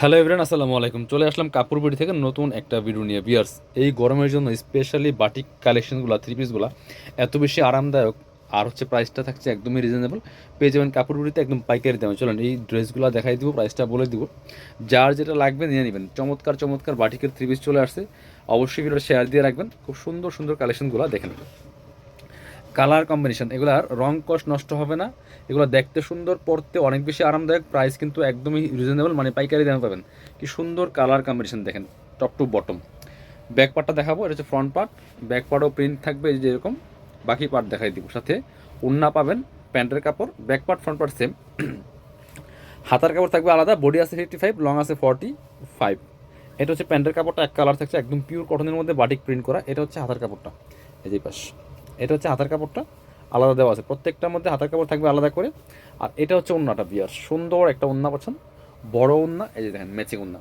Hello everyone আসসালামু আলাইকুম। চলে আসলাম কাপড় থেকে নতুন একটা ভিডিও নিয়ে। বিয়ার্স এই গরমের জন্য স্পেশালি বাটিক কালেকশনগুলো থ্রি পিসগুলো এত বেশি আরামদায়ক আর হচ্ছে প্রাইসটা থাকছে একদমই রিজনেবল পেয়ে যাবেন কাপড় বিড়িতে একদম পাইকারি দামে। চলেন, এই ড্রেসগুলো দেখাই দিব প্রাইসটা বলে দিব। যার যেটা লাগবে নিয়ে নেবেন। চমৎকার চমৎকার বাটিকের থ্রি পিস চলে আসছে। অবশ্যই ভিডিওটা শেয়ার দিয়ে রাখবেন। খুব সুন্দর সুন্দর কালেকশনগুলো দেখে নেবেন। কালার কম্বিনেশন, এগুলার রং কষ্ট নষ্ট হবে না, এগুলো দেখতে সুন্দর পড়তে অনেক বেশি আরামদায়ক প্রাইস কিন্তু একদমই রিজনেবল মানে পাইকারি দামে পাবেন। কি সুন্দর কালার কম্বিনেশন দেখেন টপ টু বটম ব্যাক পার্টটা দেখাবো, এটা হচ্ছে ফ্রন্ট পার্ট ব্যাক পার্টও প্রিন্ট থাকবে এই যে এরকম, বাকি পার্ট দেখাই দিব। সাথে উন্না পাবেন, প্যান্টের কাপড় back part front part same হাতার কাপড় থাকবে আলাদা বডি আছে ফিফটি ফাইভ লং আছে ফর্টি ফাইভ এটা হচ্ছে প্যান্টের কাপড়টা, এক কালার থাকছে, একদম পিওর কটনের মধ্যে বাটিক প্রিন্ট করা, এটা হচ্ছে হাতার কাপড়টা। এই যে পাশ। এটা হচ্ছে হাতার কাপড়টা, আলাদা দেওয়া আছে। প্রত্যেকটার মধ্যে হাতার কাপড় থাকবে আলাদা করে। আর এটা হচ্ছে ওন্নাটা বিয়ার সুন্দর একটা ওন্না পাচ্ছেন বড় ওন্না, এই যে দেখেন ম্যাচিং ওন্না।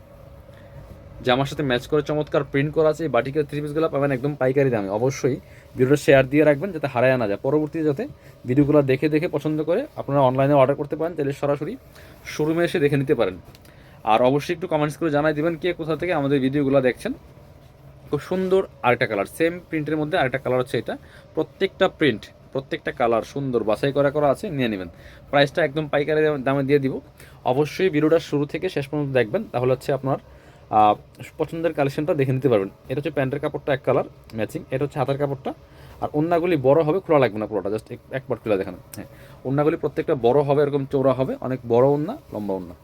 জামার সাথে ম্যাচ করে চমৎকার প্রিন্ট করা আছে, এই বাটিকের থ্রি পিসগুলো পাবেন একদম পাইকারি দামে। অবশ্যই ভিডিওটা শেয়ার দিয়ে রাখবেন যাতে হারায় না যায়। পরবর্তীতে যাতে ভিডিওগুলো দেখে দেখে পছন্দ করে আপনারা অনলাইনে অর্ডার করতে পারেন, তাহলে সরাসরি শোরুমে এসে দেখে নিতে পারেন। আর অবশ্যই একটু কমেন্টস করে জানাই দিবেন কে কোথা থেকে আমাদের ভিডিওগুলো দেখছেন। খুব সুন্দর আরেকটা কালার। সেম প্রিন্টের মধ্যে আরেকটা কালার হচ্ছে এটা। প্রত্যেকটা প্রিন্ট, প্রত্যেকটা কালার সুন্দর বাছাই করা করা আছে, নিয়ে নেবেন। প্রাইসটা একদম পাইকারি দামে- দিয়ে দিব। অবশ্যই ভিডিওটা শুরু থেকে শেষ পর্যন্ত দেখবেন, তাহলে হচ্ছে আপনার পছন্দের কালেকশনটা দেখে নিতে পারবেন। এটা হচ্ছে প্যান্টের কাপড়টা এক কালার, ম্যাচিং। এটা হচ্ছে হাতের কাপড়টা। আর ওন্নাগুলি বড় হবে, খোলা লাগবে না পুরোটা, জাস্ট এক একবার খুলে দেখানো। হ্যাঁ ওন্নাগুলি প্রত্যেকটা বড় হবে, এরকম চৌড়া হবে, অনেক বড় ওন্না, লম্বা ওন্না।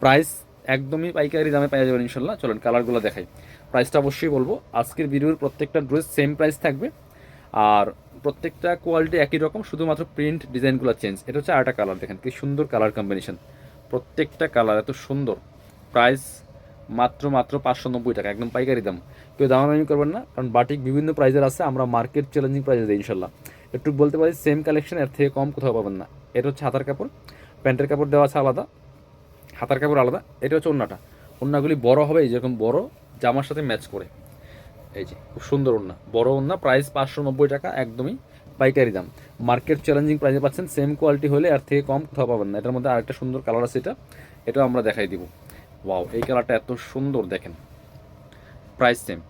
প্রাইস একদমই পাইকারি দামে পাওয়া যাবেন ইনশাল্লাহ। চলেন কালারগুলো দেখাই। প্রাইসটা অবশ্যই বলব। আজকের ভিডিওর প্রত্যেকটা ড্রেস সেম প্রাইস থাকবে। আর প্রত্যেকটা কোয়ালিটি একই রকম, শুধুমাত্র প্রিন্ট ডিজাইনগুলো চেঞ্জ এটা হচ্ছে আরেকটা কালার দেখেন কি সুন্দর কালার কম্বিনেশন প্রত্যেকটা কালার এত সুন্দর। প্রাইস মাত্র মাত্র পাঁচশো নব্বই টাকা, একদম পাইকারি দাম। কেউ দামাদামি করবেন না, কারণ বাটিক বিভিন্ন প্রাইজের আছে, আমরা মার্কেট চ্যালেঞ্জিং প্রাইজে দিই ইনশাল্লাহ। একটু বলতে পারি সেম কালেকশন এর থেকে কম কোথাও পাবেন না। এটা হচ্ছে হাতার কাপড়। প্যান্টের কাপড় দেওয়া আছে আলাদা। হাতার কাপড় আলাদা। এটা হচ্ছে ওন্নাটা। ওন্নাগুলি বড় হবে যেরকম বড় জামার সাথে ম্যাচ করে। এই যে, খুব সুন্দর ওন্না বড় ওন্না প্রাইস পাঁচশো নব্বই টাকা, একদমই পাইকারি দাম। মার্কেট চ্যালেঞ্জিং প্রাইসে পাচ্ছেন সেম কোয়ালিটি হলে আর থেকে কম কোথাও পাবেন না। এটার মধ্যে আরেকটা সুন্দর কালার আছে এটা। এটাও আমরা দেখাই দিব। ওয়াও এই কালারটা এত সুন্দর, দেখেন। প্রাইস সেম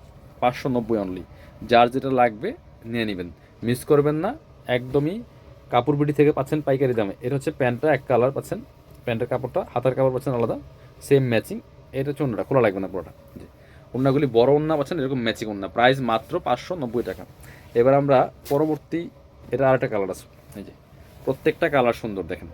পাঁচশো নব্বই অনলি যার যেটা লাগবে, নিয়ে নেবেন। মিস করবেন না, একদমই কাপড় বিডি থেকে পাচ্ছেন পাইকারি দামে। এটা হচ্ছে প্যান্টটা, এক কালার পাচ্ছেন। প্যান্টের কাপড়টা, হাতার কাপড় পাচ্ছেন আলাদা। সেম ম্যাচিং এটা হচ্ছে অন্যটা খোলা লাগবে না পুরোটা। জি। ওন্নাগুলি বড় ওন্না পাচ্ছেন, এরকম ম্যাচিং ওন্না প্রাইস মাত্র পাঁচশো নব্বই টাকা। এবার আমরা পরবর্তী, এটা আরেকটা কালার আছে। এই যে, প্রত্যেকটা কালার সুন্দর, দেখেন।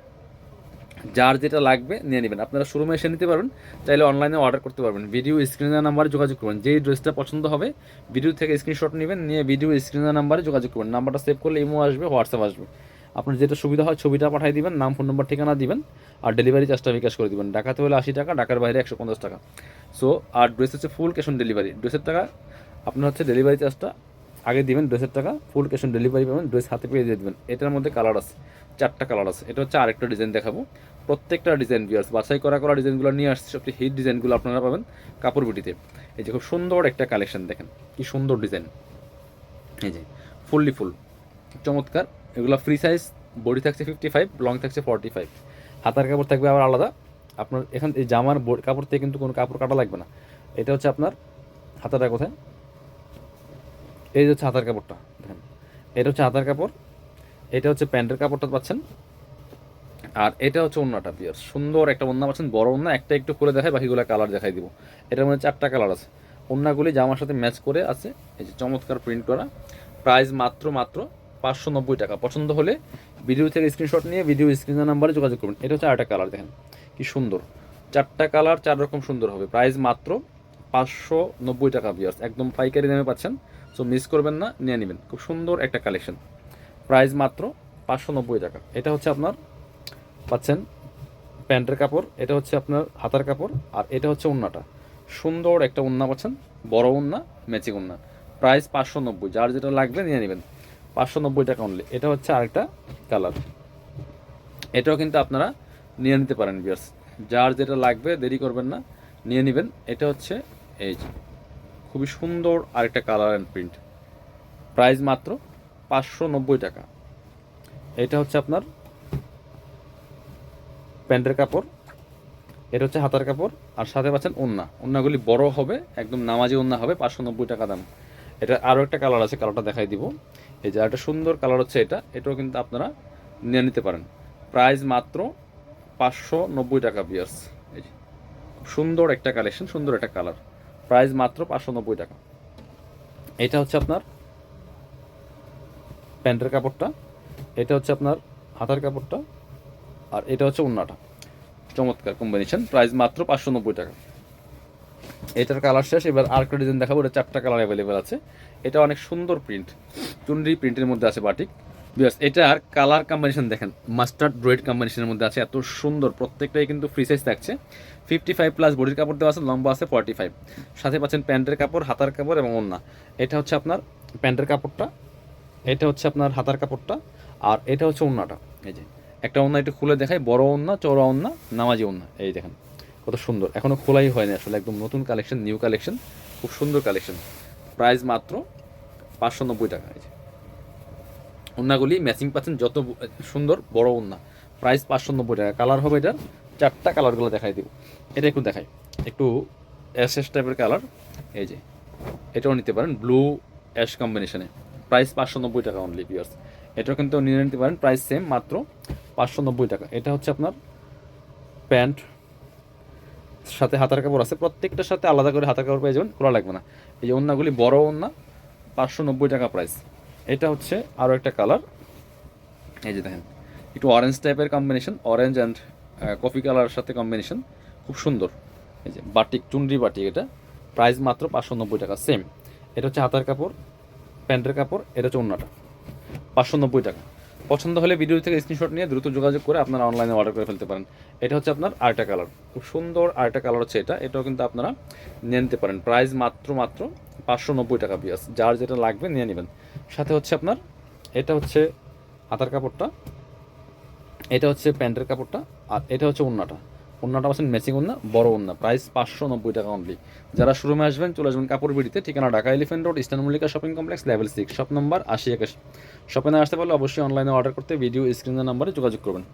যার যেটা লাগবে নিয়ে নেবেন। আপনারা শোরুমে এসে নিতে পারবেন, চাইলে অনলাইনে অর্ডার করতে পারবেন। ভিডিও স্ক্রিনের নাম্বারে যোগাযোগ করবেন। যেই ড্রেসটা পছন্দ হবে ভিডিও থেকে স্ক্রিনশট নেবেন, নিয়ে ভিডিও স্ক্রিনের নাম্বারে যোগাযোগ করবেন। নাম্বারটা সেভ করলে ইমো আসবে হোয়াটসঅ্যাপ আসবে। আপনার যেটা সুবিধা হয় ছবিটা পাঠিয়ে দিবেন, নাম ফোন নাম্বার ঠিকানা দিবেন, আর ডেলিভারি চার্জটা বিকাশ করে দিবেন। ঢাকাতে হলে আশি টাকা ঢাকার বাইরে একশো পঞ্চাশ টাকা। সো আর ড্রেস হচ্ছে ফুল ক্যাশ অন ডেলিভারি ড্রেসের টাকা আপনার হচ্ছে ডেলিভারি চার্জটা আগে দিবেন ড্রেসের টাকা ফুল ক্যাশ অন ডেলিভারি পাবেন ড্রেস হাতে পেয়ে দিয়ে দেবেন। এটার মধ্যে কালার আছে, চারটা কালার আছে। এটা হচ্ছে আরেকটা ডিজাইন দেখাবো। প্রত্যেকটা ডিজাইন বিয়ার্স বাছাই করা করা ডিজাইনগুলো নিয়ে আসছে। সবচেয়ে হিট ডিজাইনগুলো আপনারা পাবেন কাপড় বিটিতে এই যে খুব সুন্দর একটা কালেকশন দেখেন, কি সুন্দর ডিজাইন এই যে ফুললি ফুল চমৎকার। এগুলো ফ্রি সাইজ বডি থাকছে ফিফটি ফাইভ লং থাকছে ফর্টি ফাইভ হাতার কাপড় থাকবে আবার আলাদা। আপনার এখান এই জামার কাপড় থেকে কিন্তু কোনো কাপড় কাটা লাগবে না। এটা হচ্ছে আপনার হাতাটা কোথায়? এই হচ্ছে হাতার কাপড়টা, দেখেন। এটা হচ্ছে হাতার কাপড়, এটা হচ্ছে প্যান্টের কাপড়টা পাচ্ছেন। আর এটা হচ্ছে অন্যটা পিয়ার সুন্দর একটা ওন্না পাচ্ছেন, বড় ওন্না, একটা একটু খুলে দেখায়, বাকিগুলো কালার দেখাই দিব। এটার মধ্যে চারটা কালার আছে। ওন্নাগুলি জামার সাথে ম্যাচ করে আছে। এই যে চমৎকার প্রিন্ট করা। প্রাইস মাত্র মাত্র পাঁচশো নব্বই টাকা। পছন্দ হলে ভিডিও থেকে স্ক্রিনশট নিয়ে ভিডিও স্ক্রিনের নাম্বারে যোগাযোগ করবেন। এটা হচ্ছে আরেকটা কালার দেখেন। কি সুন্দর। চারটা কালার চার রকম সুন্দর হবে। প্রাইস মাত্র পাঁচশো নব্বই টাকা বিয়ার্স একদম পাইকারি দামে পাচ্ছেন। সো মিস করবেন না, নিয়ে নেবেন। খুব সুন্দর একটা কালেকশন প্রাইস মাত্র পাঁচশো নব্বই টাকা। এটা হচ্ছে আপনার, পাচ্ছেন প্যান্টের কাপড়, এটা হচ্ছে আপনার হাতার কাপড়, আর এটা হচ্ছে উন্নাটা সুন্দর একটা উন্না পাচ্ছেন, বড় উন্না ম্যাচিং উন্না প্রাইস পাঁচশো নব্বই, যার যেটা লাগবে নিয়ে নেবেন। পাঁচশো নব্বই টাকা অনলি এটা হচ্ছে আরেকটা কালার এটাও কিন্তু আপনারা নিয়ে নিতে পারেন বিয়ার্স যার যেটা লাগবে, দেরি করবেন না, নিয়ে নেবেন। এটা হচ্ছে এই যে, খুবই সুন্দর আরেকটা কালার অ্যান্ড প্রিন্ট প্রাইস মাত্র পাঁচশো নব্বই টাকা। এটা হচ্ছে আপনার প্যান্টের কাপড়। এটা হচ্ছে হাতার কাপড়। আর সাথে পাচ্ছেন ওন্না ওন্নাগুলি বড় হবে, একদম নামাজি ওন্না হবে, পাঁচশো নব্বই টাকা দাম। এটা আরও একটা কালার আছে কালারটা দেখাই দিব। এই যে একটা সুন্দর কালার হচ্ছে এটা, এটাও কিন্তু আপনারা নিয়ে নিতে পারেন। প্রাইস মাত্র পাঁচশো নব্বই টাকা বিয়ার্স এই যে, সুন্দর একটা কালেকশন সুন্দর একটা কালার প্রাইস মাত্র পাঁচশো নব্বই টাকা। এটা হচ্ছে আপনার প্যান্টের কাপড়টা, এটা হচ্ছে আপনার হাতার কাপড়টা, আর এটা হচ্ছে উন্নাটা চমৎকার কম্বিনেশন প্রাইস মাত্র পাঁচশো নব্বই টাকা। এটার কালার শেষ। এবার আর একটা ডিজাইন দেখাবো, এটা চারটা কালার অ্যাভেলেবেল আছে। এটা অনেক সুন্দর প্রিন্ট চুনরি প্রিন্টের মধ্যে আছে বাটিক বিয়াস এটার কালার কম্বিনেশন দেখেন মাস্টার্ড ব্রেড কম্বিনেশনের মধ্যে আছে, এত সুন্দর, প্রত্যেকটাই কিন্তু ফ্রি সাইজ থাকছে। ফিফটি ফাইভ প্লাস বডির কাপড় দেওয়া আছে, লম্বা আছে ফর্টি ফাইভ সাথে পাচ্ছেন প্যান্টের কাপড়, হাতার কাপড় এবং ওন্না এটা হচ্ছে আপনার প্যান্টের কাপড়টা, এটা হচ্ছে আপনার হাতার কাপড়টা, আর এটা হচ্ছে ওন্নাটা এই যে, একটা ওন্না একটু খুলে দেখাই, বড় ওন্না চওড়া ওন্না নামাজি ওন্না এই দেখেন। কত সুন্দর। এখনও খোলাই হয়নি আসলে, একদম নতুন কালেকশন নিউ কালেকশন খুব সুন্দর কালেকশন প্রাইস মাত্র পাঁচশো নব্বই টাকা, এই যে। ওন্নাগুলি ম্যাচিং পাচ্ছেন যত সুন্দর, বড় ওন্না প্রাইস পাঁচশো নব্বই টাকা। কালার হবে এটার চারটা কালারগুলো দেখাই দিব। এটা একটু দেখাই। একটু অ্যাশ অ্যাশ টাইপের কালার এই যে। এটাও নিতে পারেন ব্লু অ্যাশ কম্বিনেশনে প্রাইস পাঁচশো নব্বই টাকা অনলি পিয়ার্স এটাও কিন্তু নিয়ে নিতে পারেন। প্রাইস সেম মাত্র পাঁচশো নব্বই টাকা। এটা হচ্ছে আপনার প্যান্ট সাথে হাতার কাপড় আছে, প্রত্যেকটার সাথে আলাদা করে হাতার কাপড় পেয়ে যাবেন, খোলা লাগবে না। এই যে ওন্নাগুলি বড় ওন্না, পাঁচশো নব্বই টাকা প্রাইস এটা হচ্ছে আরও একটা কালার এই যে দেখেন, একটু অরেঞ্জ টাইপের কম্বিনেশন অরেঞ্জ অ্যান্ড কফি কালারের সাথে কম্বিনেশন খুব সুন্দর। এই যে বাটিক চুনরি বাটিক এটা। প্রাইস মাত্র পাঁচশো নব্বই টাকা সেম এটা হচ্ছে হাতার কাপড়, প্যান্টের কাপড়, এটা হচ্ছে অন্যটা পাঁচশো নব্বই টাকা। পছন্দ হলে ভিডিও থেকে স্ক্রিনশট নিয়ে দ্রুত যোগাযোগ করে আপনারা অনলাইনে অর্ডার করে ফেলতে পারেন। এটা হচ্ছে আপনার আর্টা কালার খুব সুন্দর আরেকটা কালার হচ্ছে এটা। এটাও কিন্তু আপনারা নিয়ে নিতে পারেন। প্রাইস মাত্র মাত্র পাঁচশো নব্বই টাকা পিয়াস যার যেটা লাগবে নিয়ে নেবেন। সাথে হচ্ছে আপনার, এটা হচ্ছে হাতার কাপড়টা, এটা হচ্ছে প্যান্টের কাপড়টা, আর এটা হচ্ছে ওন্নাটা। ওন্নাটা পাচ্ছেন ম্যাচিং ওন্না বড় ওন্না প্রাইস পাঁচশো নব্বই টাকা অনলি যারা শোরুমে আসবেন, চলে আসবেন কাপড় বিড়িতে ঠিকানা Dhaka elephant road, eastern Mallika shopping complex, level six, shop number আশি একাশি। শপে না আসতে পারলে অবশ্যই অনলাইনে অর্ডার করতে ভিডিও স্ক্রিনের নাম্বারে যোগাযোগ করবেন।